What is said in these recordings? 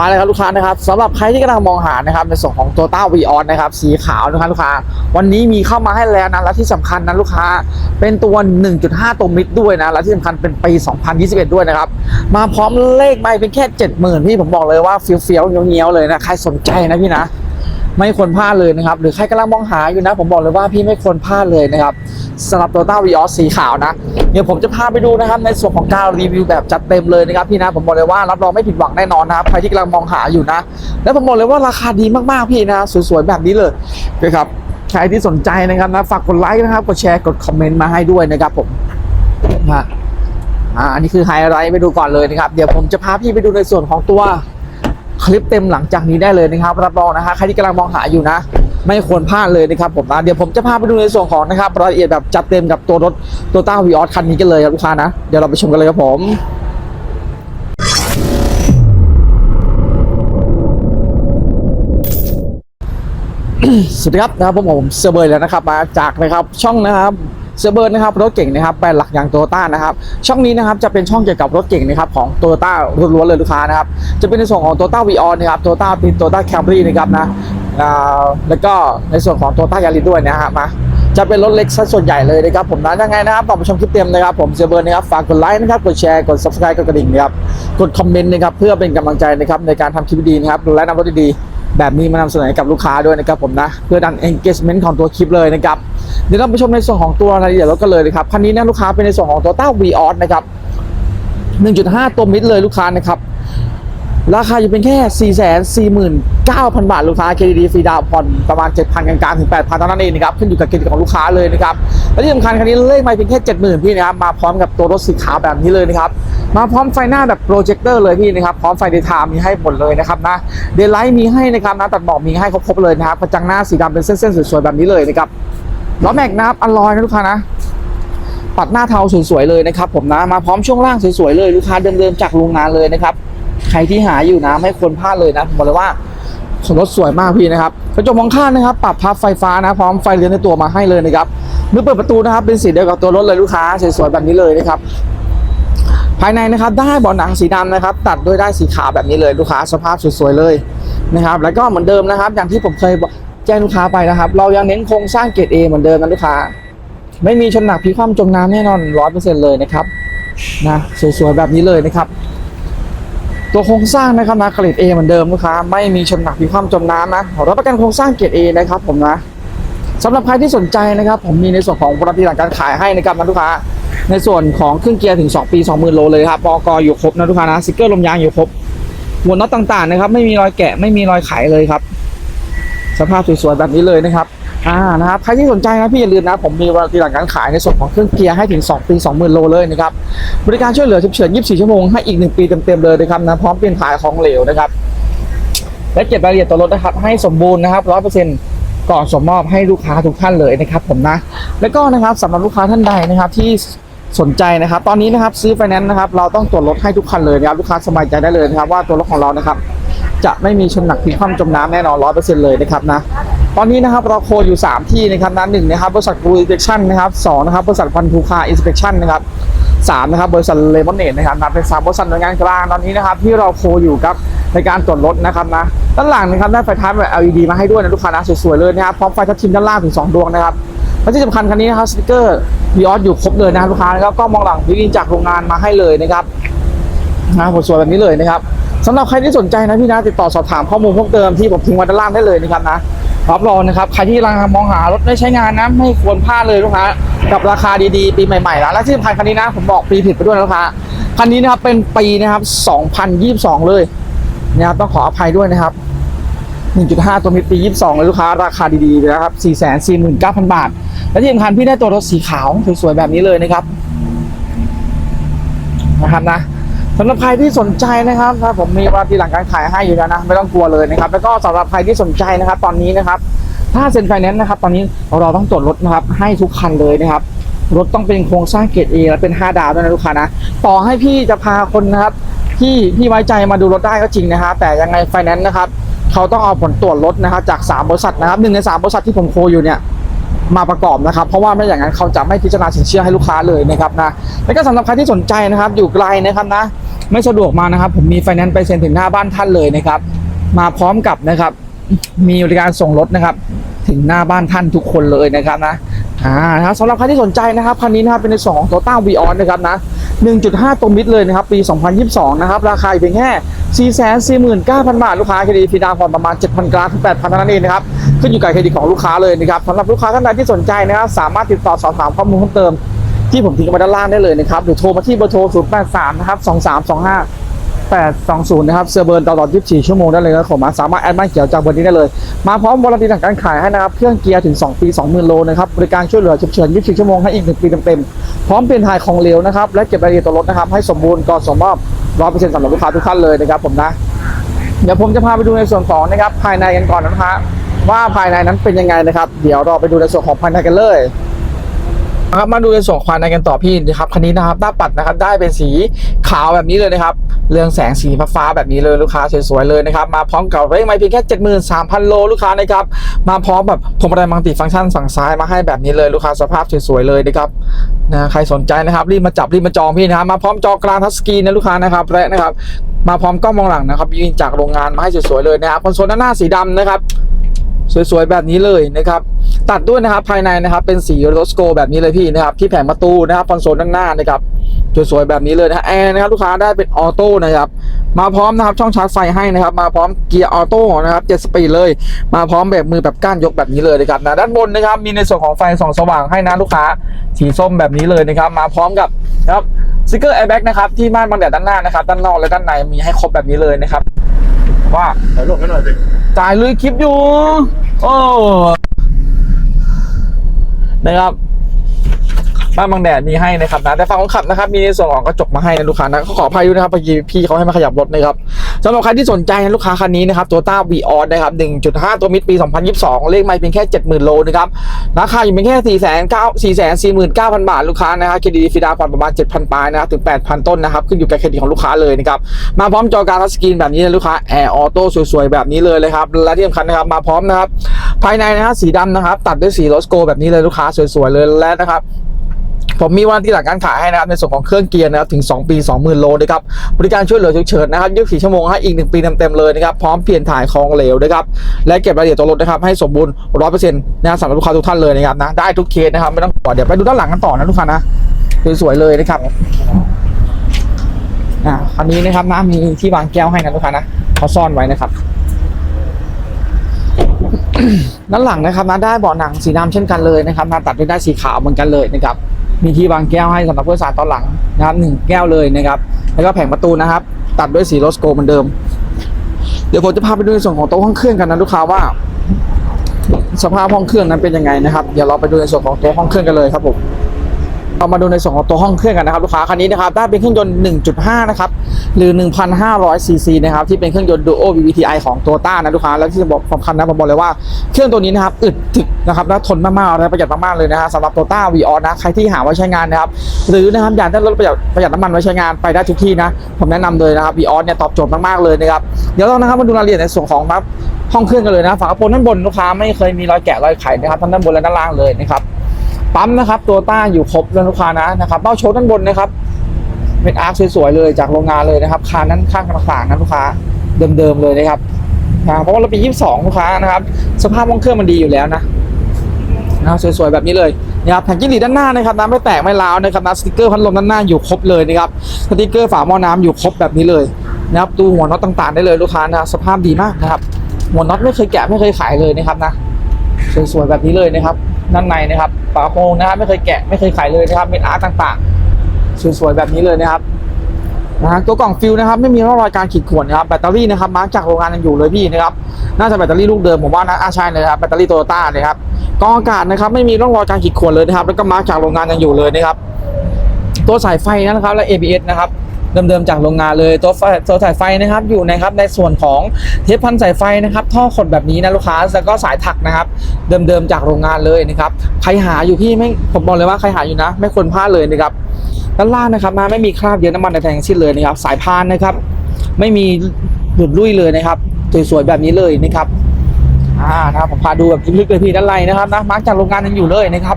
มาเลยครับลูกค้านะครับสำหรับใครที่กำลังมองหานะครับในส่วนของโตต้าวีออนนะครับสีขาวนะครับลูกค้า วันนี้มีเข้ามาให้แล้วนะและที่สำคัญนะลูกค้า เป็นตัว 1.5 ตัวมิดด้วยนะและที่สำคัญเป็นปี 2021 ด้วยนะครับมาพร้อมเลขไม่เป็นแค่ 70,000พี่ผมบอกเลยว่าเฟี้ยวๆเงี้ยวๆเลยนะใครสนใจนะพี่นะ ไม่ควรพลาดเลยนะครับ หรือใครกำลังมองหาอยู่นะผมบอกเลยว่าพี่ไม่ควรพลาดเลยนะครับสำหรับ Toyota v ีออสีขาวนะเดี๋ยวผมจะพาไปดูนะครับในส่วนของการรีวิวแบบจัดเต็มเลยนะครับพี่นะผมบอกเลยว่ารับรองไม่ผิดหวังแน่นอนนะครับใครที่กำลังมองหาอยู่นะ แล้วผมบอกเลยว่าราคาดีมากๆพี่นะสวยๆแบบนี้เลยนะครับใครที่สนใจนะครับนะฝากกดไลค์นะครับกดแชร์กดคอมเมนต์มาให้ด้วยนะครับผมนะอ่าอันนี้คือไฮไลท์ไปดูก่อนเลยนะครับ เดี๋ยวผมจะพาพี่ไปดูในส่วนของตัว คลิปเต็มหลังจากนี้ได้เลยนะครับรับรองนะฮะใครที่กำลังมองหาอยู่นะ ไม่ควรพลาดเลยนะครับผมนะเดี๋ยวผมจะพาไปดูในส่วนของนะครับรายละเอียดแบบจัดเต็มกับตัวรถตัวต้าวีออสคันนี้กันเลยครับลูกค้านะเดี๋ยวเราไปชมกันเลยครับผมสวัสดีครับนะครับผมผมเซอร์เบอร์แล้วนะครับมาจากนะครับช่องนะครับ เซอร์เบอร์นะครับรถเก่งนะครับแบรนด์หลักอย่างโตโยต้านะครับช่องนี้นะครับจะเป็นช่องเกี่ยวกับรถเก่งนะครับของโตโยต้าล้วนๆเลยลูกค้านะครับจะเป็นในส่วนของโตโยต้าวีออนนะครับโตโยต้าเป็นโตโยต้าแคมรี่นะครับนะแล้วก็ในส่วนของโตโยต้ายาริสด้วยนะครับมาจะเป็นรถเล็กซะส่วนใหญ่เลยนะครับผมนะยังไงนะครับต่อไปชมคลิปเต็มนะครับผมเซอร์เบอร์นะครับฝากกดไลค์นะครับกดแชร์กด subscribe กดกระดิ่งนะครับกดคอมเมนต์นะครับเพื่อเป็นกำลังใจนะครับในการทำคลิปดีๆนะครับและนำรถดีๆ แบบนี้มานำเสนอให้กับลูกค้าด้วยนะครับผมนะ เพื่อดัน engagement ของตัวคลิปเลยนะครับ เดี๋ยวเราไปชมในส่วนของตัวรายละเอียดรถกันเลยนะครับคันนี้นะลูกค้าเป็นในส่วนของ Toyota v ีออสนะครับ 1.5 ตัวมิดเลยลูกค้านะครับราคาอยู่เป็นแค่ 4 4 9 0 0 0 บาท ลูกค้า KDD ฟรีดาวน์ผ่อนประมาณ 7,000กลางๆถึง 8,000เท่านั้นเองนะครับ ขึ้นอยู่กับเครดิตของลูกค้าเลยนะครับ และที่สำคัญคันนี้เลขไม่เพียงแค่ 70,000 พี่นะครับ มาพร้อมกับตัวรถสีขาวแบบนี้เลยนะครับ มาพร้อมไฟหน้าแบบโปรเจคเตอร์เลยพี่นะครับ พร้อมไฟเดย์ไทม์มีให้หมดเลยนะครับนะเดย์ไลท์มีให้นะครับนะตัดหมอกมีให้ครบๆเลยนะครับกระจังหน้าสีดำเป็นเส้นๆสวยๆแบบนี้เลยนะครับล้อแม็กนะครับอลลอยนะลูกค้านะปัดหน้าเทาสวยๆเลยนะครับผมนะมาพร้อมช่วงล่างสวยๆเลยลูกค้าเดิมๆจากโรงงานเลยนะครับใครที่หาอยู่นะไม่ควรพลาดเลยนะผมบอกเลยว่ารถสวยมากพี่นะครับกระจกมองข้างนะครับ ปรับพับไฟฟ้านะ พร้อมไฟเลี้ยวในตัวมาให้เลยนะครับมือเปิดประตูนะครับ เป็นสีเดียวกับตัวรถเลยลูกค้าสวยๆแบบนี้เลยนะครับ ภายในนะครับได้เบาะหนังสีดำนะครับ ตัดด้วยได้สีขาวแบบนี้เลยลูกค้าสภาพสวยๆเลยนะครับ แล้วก็เหมือนเดิมนะครับ อย่างที่ผมเคยแจ้งลูกค้าไปนะครับ เรายังเน้นโครงสร้างเกรดเอเหมือนเดิมนะลูกค้า ไม่มีชนหนักพลิคว่ำจมน้ำแน่นอนร้อยเปอร์เซ็นต์เลยนะครับนะสวยๆแบบนี้เลยนะครับ ตัวโครงสร้างนะครับนะเกรดเอเหมือนเดิมลูกค้า ไม่มีชนหนักพลิคว่ำจมน้ำนะรับประกันโครงสร้างเกรดเอนะครับ ผมนะสำหรับใครที่สนใจนะครับ ผมมีในส่วนของบริษัทหลังการขายให้นะครับนะลูกค้า ในส่วนของเครื่องเกียร์ถึง 2 ปี 20,000 โลเลยครับปอกอยู่ครบนะลูกค้านะสติกเกอร์ลมยางอยู่ครบหัวน็อตต่างๆนะครับ ไม่มีรอยแกะไม่มีรอยไขเลยครับ สภาพสวยๆแบบนี้เลยนะครับอ่านะครับใครที่สนใจนะพี่อย่าลืมนะ ผมมีบริษัทหลังการขายในส่วนของเครื่องเกียร์ให้ถึง 2 ปี 20,000 โลเลยนะครับบริการช่วยเหลือฉุกเฉิน 24 ชั่วโมงให้อีก 1 ปีเต็มๆเลยนะครับนะพร้อมเปลี่ยนถ่ายของเหลวนะครับและเก็บรายละเอียดตัวรถนะครับให้สมบูรณ์นะครับ 100%ก่อนส่งมอบให้ลูกค้าทุกท่านเลยนะครับ ผมนะ แล้วก็นะครับสำหรับลูกค้าท่านใดนะครับที่ สนใจนะครับ ตอนนี้นะครับซื้อไฟแนนซ์นะครับ เราต้องตรวจรถให้ทุกคันเลยนะครับลูกค้าสบายใจได้เลยนะครับ ว่าตัวรถของเรานะครับ จะไม่มีชนหนักพลิกคว่ำจมน้ำแน่นอนร้อยเปอร์เซ็นต์เลยนะครับนะตอนนี้นะครับเราโคอยู่ 3 ที่นะครับนะหนึ่งนะครับบริษัทบูอินสเปคชั่นนะครับสองนะครับบริษัทพันธุคาอินสเปคชั่นนะครับสามนะครับบริษัทเลมอนเนตนะครับนะเป็นสามบริษัทหน่วยงานกลางตอนนี้นะครับที่เราโคอยู่ครับในการตรวจรถนะครับนะด้านหลังนะครับได้ไฟท้ายแบบ LED มาให้ด้วยนะลูกค้านะสวยๆเลยนะครับพร้อมไฟทัชชิมด้านล่างถึง 2 ดวงนะครับ และที่สำคัญคันนี้นะครับสติกเกอร์วีออสอยู่ครบเลยนะครับลูกค้าแล้วก็มองหลังวิลินจากโรงงานมาให้เลยนะครับนะผมสวยแบบนี้เลยนะครับสำหรับใครที่สนใจนะพี่นะติดต่อสอบถามข้อมูลเพิ่มเติมที่ผมทิ้งไว้ด้านล่างได้เลยนะครับนะรับรองนะครับใครที่กำลังมองหารถได้ใช้งานนะไม่ควรพลาดเลยลูกค้ากับราคาดีๆ ปีใหม่ๆนะและที่สำคัญคันนี้นะผมบอกปีผิดไปด้วยนะลูกค้าคันนี้นะครับเป็นปีนะครับ 2022 เลยนะครับต้องขออภัยด้วยนะครับ 1.5 ตัวมิปี 22เลยลูกค้าราคาดีๆนะครับ 449,000 บาท และที่สำคัญพี่ได้ตัวรถสีขาวสวยๆแบบนี้เลยนะครับนะครับนะสำหรับใครที่สนใจนะครับถ้าผมมีวันที่หลังการขายให้อยู่แล้วนะไม่ต้องกลัวเลยนะครับ แล้วก็สำหรับใครที่สนใจนะครับ ตอนนี้นะครับ ถ้าเซ็นไฟแนนซ์นะครับ ตอนนี้เราต้องตรวจรถนะครับ ให้ทุกคันเลยนะครับรถต้องเป็นโครงสร้างเกรดเอและเป็น 5 ดาวด้วยนะลูกค้านะต่อให้พี่จะพาคนนะครับ ที่พี่ไว้ใจมาดูรถได้ก็จริงนะฮะแต่ยังไงไฟแนนซ์นะครับ เขาต้องเอาผลตรวจรถนะครับจาก 3 บริษัทนะครับหนึ่งใน 3 บริษัทที่ผมโคอยู่เนี่ยมาประกอบนะครับ เพราะว่าไม่อย่างนั้นเขาจะไม่พิจารณาสินเชื่อให้ลูกค้าเลยนะครับนะแล้วก็สำหรับใครที่สนใจนะครับ อยู่ไกลนะครับนะ ไม่สะดวกมานะครับ ผมมีไฟแนนซ์ไปเซ็นถึงหน้าบ้านท่านเลยนะครับ มาพร้อมกับนะครับ มีบริการส่งรถนะครับ ถึงหน้าบ้านท่านทุกคนเลยนะครับนะอ่านะครับสำหรับใครที่สนใจนะครับคันนี้นะครับเป็นในส่วนของ Toyota v ีออนนะครับนะ 1.5 ตัวมิดเลยนะครับ ปี 2022 นะครับ ราคาอยู่เพียงแค่ 449,000 บาท ลูกค้าเครดิตฟีดาวผ่อนประมาณ 7,000กราถึง 8,000เท่านั้นเองนะครับ ขึ้นอยู่กับเครดิตของลูกค้าเลยนะครับสำหรับลูกค้าท่านใดที่สนใจนะครับ สามารถติดต่อสอบถามข้อมูลเพิ่มเติมที่ผมทิ้งไว้ด้านล่างได้เลยนะครับหรือโทรมาที่เบอร์โทร 083 นะครับ 2325 820 นะครับเซอร์เบิร์นตลอด 24 ชั่วโมงได้เลยนะครับผมสามารถแอดบ้านเขียวจากเบอร์นี้ได้เลย มาพร้อมวารันตีทางการขายให้นะครับ เครื่องเกียร์ถึง 2 ปี 20,000 โลนะครับ บริการช่วยเหลือฉุกเฉิน 24 ชั่วโมงให้อีก 1 ปีเต็มๆ พร้อมเปลี่ยนถ่ายของเหลวนะครับ และเก็บรายละเอียดตัวรถนะครับ ให้สมบูรณ์ก่อนส่งมอบ 100%สำหรับลูกค้าทุกท่านเลยนะครับผมนะ เดี๋ยวผมจะพาไปดูในส่วนของนะครับภายในกันก่อนนะครับว่าภายในนั้นเป็นยังไงนะครับ เดี๋ยวเราไปดูในส่วนของภายในกันเลย ครับมาดูในส่วนควานในกันต่อพี่นะครับคันนี้นะครับหน้าปัดนะครับได้เป็นสีขาวแบบนี้เลยนะครับเรืองแสงสีฟ้าแบบนี้เลยลูกค้าสวยๆเลยนะครับมาพร้อมกับเร่งไม้เพียงแค่73,000 โลลูกค้านะครับมาพร้อมแบบพวงมาลัยมัลติฟังก์ชันฝั่งซ้ายมาให้แบบนี้เลยลูกค้าสภาพสวยๆเลยนะครับนะใครสนใจนะครับรีบมาจับรีบมาจองพี่นะครับมาพร้อมจอกลางทัชสกรีนนะลูกค้านะครับและนะครับมาพร้อมกล้องมองหลังนะครับยิงจากโรงงานมาให้สวยๆเลยนะครับคอนโซลด้านหน้าสีดำนะครับสวยๆแบบนี้เลยนะครับ ตัดด้วยนะครับภายในนะครับเป็นสีโรสโกแบบนี้เลยพี่นะครับที่แผงประตูนะครับคอนโซลด้านหน้านะครับสวยๆแบบนี้เลยนะแอร์นะครับลูกค้าได้เป็นออโต้นะครับมาพร้อมนะครับช่องชาร์จไฟให้นะครับ มาพร้อมเกียร์ออโต้นะครับ7สปีดเลย มาพร้อมแบบมือแบบก้านยกแบบนี้เลยนะครับนะด้านบนนะครับมีในส่วนของไฟส่องสว่างให้นะลูกค้าสีส้มแบบนี้เลยนะครับ มาพร้อมกับนะครับสติกเกอร์แอร์แบ็กนะครับที่ม่านบังแดดด้านหน้านะครับด้านนอกและด้านในมีให้ครบแบบนี้เลยนะครับว่าถ่ายรูปให้หน่อยสิจ่ายเลยคลิปอยู่ โอ้ นะครับ บ้านบางแดดมีให้นะครับนะแต่ฝั่งคนขับนะครับมีในส่วนของกระจกมาให้นะลูกค้านะขออภัยด้วยนะครับเมื่อกี้พี่เขาให้มาขยับรถนะครับสำหรับใครที่สนใจนะลูกค้าคันนี้นะครับตัวต้าวีออนะครับ1.5 ตัวมิดปี 2022 เลขไม่เพียงแค่ 70,000 โลนะครับราคาอยู่เพียงแค่ 4 9 4 4 9 0 0 0 บาทลูกค้านะครับเครดิตฟรีดาวผ่อนประมาณ 7,000ปลายนะครับถึง 8,000 ต้นนะครับขึ้นอยู่กับเครดิตของลูกค้าเลยนะครับมาพร้อมจอการทัชสกรีนแบบนี้นะลูกค้าแอร์ออโต้สวยๆแบบนี้เลยเลยครับและที่สำคัญนะครับมาพร้อมนะครับภายในนะครับสีดำนะครับตัดด้วยสีโรสโกแบบนี้เลยลูกค้าสวยๆเลยและนะครับ ผมมีวันที่หลังการขายให้นะครับในส่วนของเครื่องเกียร์นะครับถึง 2 ปี 20,000 โลนะครับบริการช่วยเหลือฉุกเฉินนะครับ24ชั่วโมงให้อีก 1 ปีเต็มๆเลยนะครับพร้อมเปลี่ยนถ่ายของเหลวนะครับและเก็บรายละเอียดตัวรถนะครับให้สมบูรณ์100%นะครับสำหรับลูกค้าทุกท่านเลยนะครับนะได้ทุกเคสนะครับไม่ต้องกลัวเดี๋ยวไปดูด้านหลังกันต่อนะลูกค้านะสวยๆเลยนะครับอ่าคันนี้นะครับนะมีที่วางแก้วให้นะลูกค้านะเขาซ่อนไว้นะครับด้านหลังนะครับนะได้เบาะหนังสีดำเช่นกันเลยนะครับนะตัดด้วยได้สีขาวเหมือนกันเลยนะครับ มีที่วางแก้วให้สำหรับผู้โดยสารตอนหลังนะครับหนึ่งแก้วเลยนะครับ แล้วก็แผงประตูนะครับ ตัดด้วยสีโรสโกเหมือนเดิม เดี๋ยวผมจะพาไปดูในส่วนของโต๊ะห้องเครื่องกันนะลูกค้าว่า สภาพห้องเครื่องนั้นเป็นยังไงนะครับ เดี๋ยวเราไปดูในส่วนของโต๊ะห้องเครื่องกันเลยครับผม เรามาดูในส่วนของตัวห้องเครื่องกันนะครับลูกค้าคันนี้นะครับได้เป็นเครื่องยนต์ 1.5 นะครับหรือ 1,500 ซีซีนะครับที่เป็นเครื่องยนต์ Duo VVTi ของตัวต้านะลูกค้าแล้วที่จะบอกสำคัญนะผมบอกเลยว่าเครื่องตัวนี้นะครับอึดถึกนะครับและทนมากๆและประหยัดมากๆเลยนะฮะสำหรับตัวต้า v ีออนะใครที่หาไว้ใช้งานนะครับหรือนะครับอยากได้รถประหยัดประหยัดน้ำมันไว้ใช้งานไปได้ทุกที่นะผมแนะนำเลยนะครับ v ีออเนี่ยตอบโจทย์มากๆเลยนะครับเดี๋ยวเรานะครับมาดูรายละเอียดในส่วนของครับห้องเครื่องกันเลยนะฝากระโปรงด้านบนลูกค้าไม่เคยมีรอยแกะรอยไขนะครับทั้งด้านบนและด้านล่างเลยนะครับ ปั๊มนะครับตัวต้าอยู่ครบเลยลูกค้านะนะครับเบ้าโชว์ด้านบนนะครับเป็นอาร์คสวยๆเลยจากโรงงานเลยนะครับคานนั้นข้างต่างๆนะลูกค้าเดิมๆเลยนะครับนะเพราะว่าเราปี 22 ลูกค้านะครับ สภาพห้องเครื่องมันดีอยู่แล้วนะนะสวยๆแบบนี้เลยนะครับแผ่นจิ้งหรีดด้านหน้านะครับน้ำไม่แตกไม่ร้าวนะครับนะสติกเกอร์พัดลมด้านหน้าอยู่ครบเลยนะครับสติกเกอร์ฝาหม้อน้ำอยู่ครบแบบนี้เลยนะครับตู้หัวน็อตต่างๆ ได้เลยลูกค้านะสภาพดีมากนะครับหัวน็อตไม่เคยแกะไม่เคยขายเลยนะครับนะสวยๆแบบนี้เลยนะครับ ด้านในนะครับฝากระโปรงนะครับ ไม่เคยแกะไม่เคยขายเลยนะครับเป็นอาร์ตต่างๆ สวยๆแบบนี้เลยนะครับนะฮะตัวกล่องฟิลนะครับไม่มีร่องรอยการขีดข่วนนะครับแบตเตอรี่นะครับมาร์กจากโรงงานยังอยู่เลยพี่นะครับน่าจะแบตเตอรี่ลูกเดิมผมว่านะอาใช่เลยครับแบตเตอรี่โตโยต้านะครับกองอากาศนะครับไม่มีร่องรอยการขีดข่วนเลยนะครับ แล้วก็มาร์กจากโรงงานยังอยู่เลยนะครับ ตัวสายไฟนะครับและ ABS นะครับ เดิมๆจากโรงงานเลยตัวไฟตัวสายไฟนะครับอยู่นะครับในส่วนของเทปพันสายไฟนะครับท่อขดแบบนี้นะลูกค้าแล้วก็สายถักนะครับ เดิมๆจากโรงงานเลยนะครับใครหาอยู่พี่ไม่ผมบอกเลยว่าใครหาอยู่นะ ไม่ควรพลาดเลยนะครับด้านล่างนะครับมาไม่มีคราบเยอะน้ำมันในแทงสิ้นเลยนะครับ สายพานนะครับ ไม่มีหลุดลุ่ยเลยนะครับสวยๆแบบนี้เลยนะครับอ่านะครับผมพาดูแบบลึกๆเลยพี่ด้านในนะครับนะมาร์กจากโรงงานยังอยู่เลยนะครับ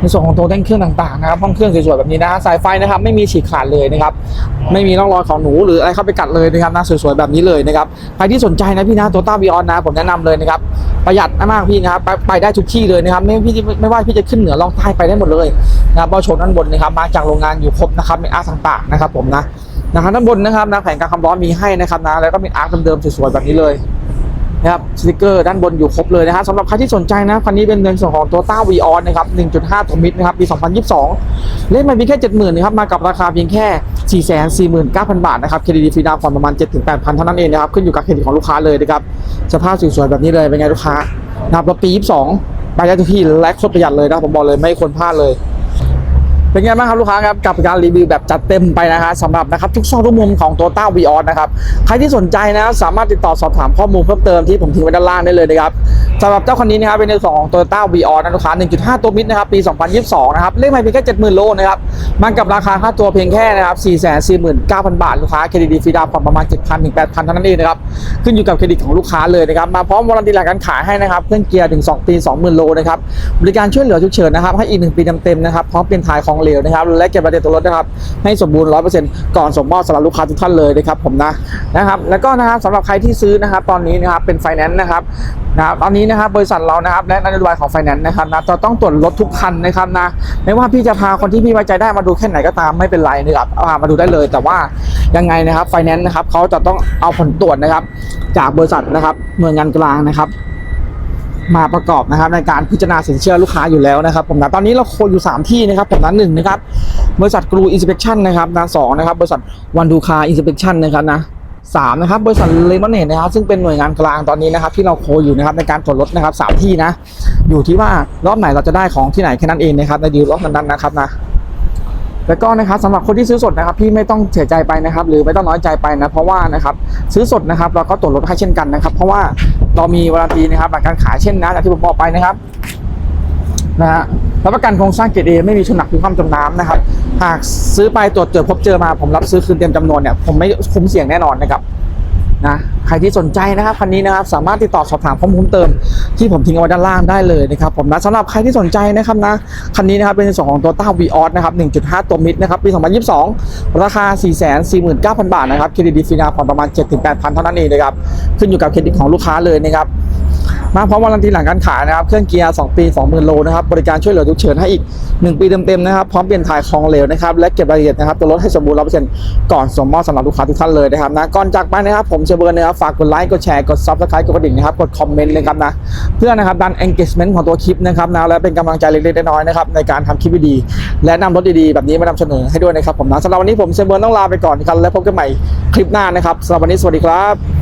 ในส่วนของตัวเร่งเครื่องต่างๆนะครับห้องเครื่องสวยๆแบบนี้นะสายไฟนะครับไม่มีฉีกขาดเลยนะครับไม่มีร่องรอยของหนูหรืออะไรเข้าไปกัดเลยนะครับนะสวยๆแบบนี้เลยนะครับใครที่สนใจนะพี่นะโตต้าวีออนนะผมแนะนำเลยนะครับประหยัดมากพี่นะครับไปไปได้ทุกที่เลยนะครับไม่พี่ไม่ว่าพี่จะขึ้นเหนือล่องใต้ไปได้หมดเลยนะครับเบาะชนด้านบนนะครับมาจากโรงงานอยู่ครบนะครับมีอาร์ตต่างๆนะครับผมนะนะครับด้านบนนะครับนะแผงการความร้อนมีให้นะครับนะแล้วก็มีอาร์ตเดิมๆสวยๆแบบนี้เลย นะครับสติกเกอร์ด้านบนอยู่ครบเลยนะครับสำหรับใครที่สนใจนะคันนี้เป็นในส่วนของตัวต้าวีออนนะครับ 1.5ตัวมิดนะครับปี 2022 เล่นมาเพียงแค่ 70,000นะครับมากับราคาเพียงแค่ 449,000 บาทนะครับเครดิตฟรีดาวน์ผ่อนประมาณ 7-8,000 เท่านั้นเองนะครับขึ้นอยู่กับเครดิตของลูกค้าเลยนะครับสภาพสวยๆแบบนี้เลยเป็นไงลูกค้านะครับรถปี 22ไปได้ทุกที่และโคตรประหยัดเลยนะผมบอกเลยไม่ควรพลาดเลย เป็นไงบ้างครับลูกค้าครับกับการรีวิวแบบจัดเต็มไปนะฮะสำหรับนะครับทุกช่องทุกมุมของตัวต้าวีออนนะครับใครที่สนใจนะสามารถติดต่อสอบถามข้อมูลเพิ่มเติมที่ผมทิ้งไว้ด้านล่างได้เลยนะครับสำหรับเจ้าคันนี้นะครับเป็นในส่วนของตัวต้าวีออนนะลูกค้า 1.5 ตัวมิดนะครับปี 2022 นะครับเลขไม่เพียงแค่ 70,000 โลนะครับมันกับราคาค่าตัวเพียงแค่นะครับ 449,000 บาท ลูกค้าเครดิตฟรีดาวน์ผ่อนประมาณ 7,000ถึง8,000 เท่านั้นเองนะครับขึ้นอยู่กับเครดิตของลูกค้าเลยนะครับมาพร้อมวารันตีหลังการขายให้นะครับเครื่องเกียร์ถึง 2 ปี 20,000 โลนะครับบริการช่วยเหลือฉุกเฉินนะครับให้อีก 1 ปีเต็มๆนะครับพร้อมเปลี่ยนถ่ายของเหลวนะครับ และเก็บรายละเอียดตัวรถนะครับ ให้สมบูรณ์100%ก่อนส่งมอบสำหรับลูกค้าทุกท่านเลยนะครับผมนะนะครับแล้วก็นะครับสำหรับใครที่ซื้อนะครับตอนนี้นะครับเป็นไฟแนนซ์นะครับนะครับตอนนี้นะครับบริษัทเรานะครับและนโยบายของไฟแนนซ์นะครับนะจะต้องตรวจรถทุกคันนะครับนะไม่ว่าพี่จะพาคนที่พี่ไว้ใจได้มาดูแค่ไหนก็ตามไม่เป็นไรนะครับพามาดูได้เลย แต่ว่ายังไงนะครับไฟแนนซ์นะครับเขาจะต้องเอาผลตรวจนะครับ จากบริษัทนะครับหน่วยงานกลางนะครับ มาประกอบนะครับในการพิจารณาสินเชื่อลูกค้าอยู่แล้วนะครับผมนะตอนนี้เราโคอยู่ 3 ที่นะครับผมนะหนึ่งนะครับบริษัทกรูอินสเปกชันนะครับนะสองนะครับบริษัทวันดูคาอินสเปกชันนะครับนะสามนะครับบริษัทเลมอนเนตนะครับซึ่งเป็นหน่วยงานกลางตอนนี้นะครับที่เราโคอยู่นะครับในการตรวจรถนะครับสามที่นะอยู่ที่ว่ารอบไหนเราจะได้ของที่ไหนแค่นั้นเองนะครับในดีลรอบนั้นนะครับนะ แล้วก็นะครับสำหรับคนที่ซื้อสดนะครับพี่ไม่ต้องเสียใจไปนะครับ หรือไม่ต้องน้อยใจไปนะเพราะว่านะครับซื้อสดนะครับเราก็ตรวจรถให้เช่นกันนะครับ เพราะว่าเรามีวารันตีนะครับหลังการขายเช่นนะอย่างที่ผมบอกไปนะครับนะฮะรับประกันโครงสร้างเกรดเอไม่มีชนหนักหรือความจมน้ำนะครับ หากซื้อไปตรวจเจอพบเจอมาผมรับซื้อคืนเต็มจำนวนเนี่ยผมไม่คุ้มเสี่ยงแน่นอนนะครับ นะใครที่สนใจนะครับคันนี้นะครับสามารถติดต่อสอบถามข้อมูลเพิ่มเติม ที่ผมทิ้งเอาไว้ด้านล่างได้เลยนะครับผมนะสำหรับใครที่สนใจนะครับนะคันนี้นะครับเป็นในส่วนของตัวต้าวีออสนะครับ 1.5 ตัวมิดนะครับปี2022 ราคา 449,000 บาทนะครับเครดิตฟรีนาผ่อนประมาณ 7-8,000 เท่านั้นเองนะครับขึ้นอยู่กับเครดิตของลูกค้าเลยนะครับ มาพร้อมวารันตีหลังการขายนะครับ เครื่องเกียร์2ปี 20,000 โลนะครับ บริการช่วยเหลือทุกเฉินให้อีก 1 ปีเต็มๆนะครับ พร้อมเปลี่ยนถ่ายของเหลวนะครับ และเก็บรายละเอียดนะครับ ตัวรถให้สมบูรณ์100%ก่อนส่งมอบสำหรับลูกค้าทุกท่านเลยนะครับนะ ก่อนจากไปนะครับ ผมเชเบิร์นนะครับ ฝากกดไลค์ กดแชร์ กด subscribe กดกระดิ่งนะครับ กดคอมเมนต์นะครับนะ เพื่อนะครับดัน engagement ของตัวคลิปนะครับนะ และเป็นกำลังใจเล็กๆน้อยๆนะครับในการทำคลิปดีๆและนำรถดีๆแบบนี้มานำเสนอให้ด้วยนะครับผมนะสำหรับวันนี้ผมเชเบิร์นต้องลาไปก่อนครับและพบกันใหม่คลิปหน้านะครับสำหรับวันนี้สวัสดีครับ